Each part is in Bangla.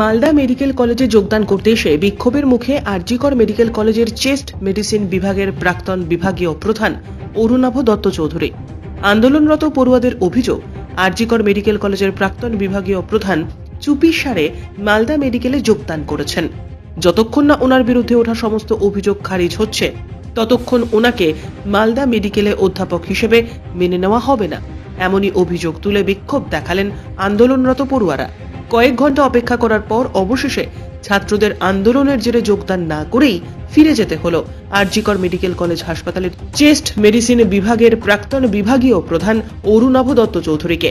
মালদা মেডিকেল কলেজে যোগদান করতে এসে বিক্ষোভের মুখে আরজিকর মেডিকেল কলেজের চেস্ট মেডিসিন বিভাগের প্রাক্তন বিভাগীয় প্রধান অরুণাভ দত্ত চৌধুরী। আন্দোলনরত পড়ুয়াদের অভিযোগ, আরজিকর মেডিকেল কলেজের প্রাক্তন বিভাগীয় প্রধান চুপি সারে মালদা মেডিকেলে যোগদান করেছেন। যতক্ষণ না ওনার বিরুদ্ধে ওঠা সমস্ত অভিযোগ খারিজ হচ্ছে, ততক্ষণ ওনাকে মালদা মেডিকেলে অধ্যাপক হিসেবে মেনে নেওয়া হবে না, এমনই অভিযোগ তুলে বিক্ষোভ দেখালেন আন্দোলনরত পড়ুয়ারা। কয়েক ঘণ্টা অপেক্ষা করার পর অবশেষে ছাত্রদের আন্দোলনের জেরে যোগদান না করেই ফিরে যেতে হলো। আরজিকর মেডিকেল কলেজ হাসপাতালের চেস্ট মেডিসিন বিভাগের প্রাক্তন বিভাগীয় প্রধান অরুণাভ দত্ত চৌধুরীকে।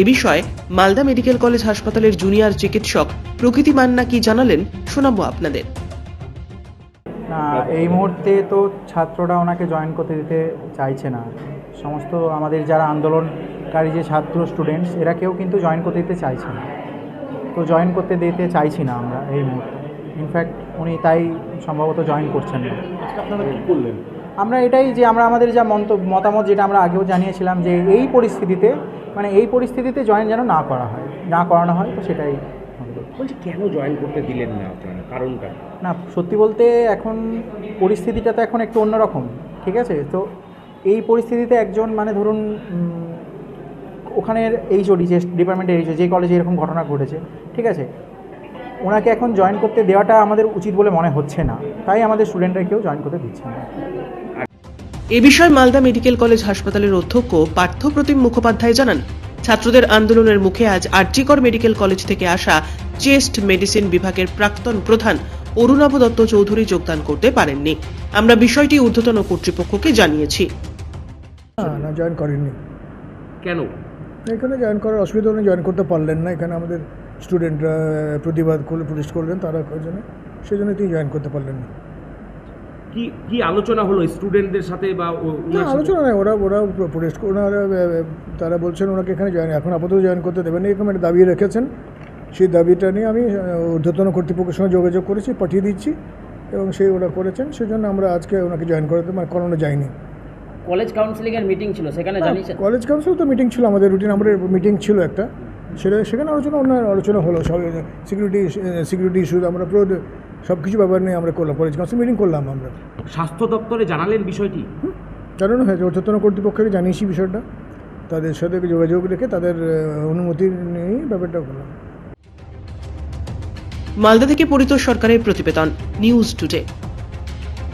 এ বিষয়ে মালদা মেডিকেল কলেজ হাসপাতালের জুনিয়র চিকিৎসক প্রকৃতি মান্না কি জানালেন শোনাবো আপনাদের। না, এই মুহূর্তে তো ছাত্ররা ওনাকে জয়েন করতে দিতে চাইছে না। সমস্ত আমাদের যারা আন্দোলনকারী যে ছাত্র স্টুডেন্টস, এরা কেউ কিন্তু জয়েন করতে দিতে চাইছে না। তো জয়েন করতে দিতে চাইছি না আমরা এই মুহূর্তে। ইনফ্যাক্ট উনি তাই সম্ভবত জয়েন করছেন না। আপনারা কি করলেন? আমরা এটাই যে আমরা আমাদের যা মন্তব্য মতামত যেটা আমরা আগেও জানিয়েছিলাম যে এই পরিস্থিতিতে মানে এই পরিস্থিতিতে জয়েন যেন না করা হয় না করানো হয় তো সেটাই বলছি কেন জয়েন করতে দিলেন না আপনারা? কারণটা? না সত্যি বলতে এখন পরিস্থিতিটা তো এখন একটু অন্যরকম ঠিক আছে? তো এই পরিস্থিতিতে একজন মানে ধরুন ওখানের এইচওডি যে ডিপার্টমেন্টের এইচও যে কলেজে এরকম ঘটনা ঘটেছে ঠিক আছে? ওনাকে এখন জয়েন করতে দেওয়াটা আমাদের উচিত বলে মনে হচ্ছে না। তাই আমাদের স্টুডেন্টরা কেউ জয়েন করতে দিচ্ছে না। এ বিষয়ে মালদা মেডিকেল কলেজ হাসপাতালের অধ্যক্ষ পার্থপ্রতিম মুখোপাধ্যায় জানান ছাত্রদের আন্দোলনের মুখে আজ আরজিকর মেডিকেল কলেজ থেকে আসা চেস্ট মেডিসিন বিভাগের প্রাক্তন প্রধান অরুণাভ দত্ত চৌধুরী যোগদান করতে পারেননি। আমরা বিষয়টি ঊর্ধ্বতন কর্তৃপক্ষকে জানিয়েছি। না না জয়েন করেননি। কেন? এখানে জয়েন করার অসুবিধা উনি জয়েন করতে পারলেন না। এখানে আমাদের স্টুডেন্টরা প্রতিবাদ করলে প্রতিষ্ঠা করলেন তারা জন্য সেই জন্য তিনি জয়েন করতে পারলেন না। কি কি আলোচনা হলো স্টুডেন্টদের সাথে বা না আলোচনা নেই ওরা ওরা প্রোটেস্ট ওনারা তারা বলছেন ওনাকে এখানে জয়েন এখন আপাতত জয়েন করতে দেবেন না। এরকম একটা দাবি রেখেছেন। সেই দাবিটা নিয়ে আমি ঊর্ধ্বতন কর্তৃপক্ষের সঙ্গে যোগাযোগ করেছি পাঠিয়ে দিচ্ছি এবং সেই ওরা করেছেন। সেই জন্য আমরা আজকে ওনাকে জয়েন করাতে মানে করানো যায়নি। কলেজ কাউন্সিলিং এর মিটিং ছিল সেখানে জানিয়েছেন কলেজ কাউন্সিল তো মিটিং ছিল আমাদের রুটিন আমাদের মিটিং ছিল একটা। সেটা সেখানে আলোচনা অন্য আলোচনা হলো সব সিকিউরিটি সিকিউরিটি ইস্যু আমরা পুরো সব কিছু ব্যাপার নিয়ে আমরা করলাম কলেজ কাউন্সিল মিটিং করলাম আমরা। স্বাস্থ্য দপ্তরে জানালেন বিষয়টি? জানানো হয়েছে ঊর্ধ্বতন কর্তৃপক্ষকে জানিয়েছি বিষয়টা। তাদের সাথে যোগাযোগ রেখে তাদের অনুমতি নিয়েই ব্যাপারটা করলাম। মালদা থেকে পরিতোষ সরকারের প্রতিবেদন নিউজ টুডে।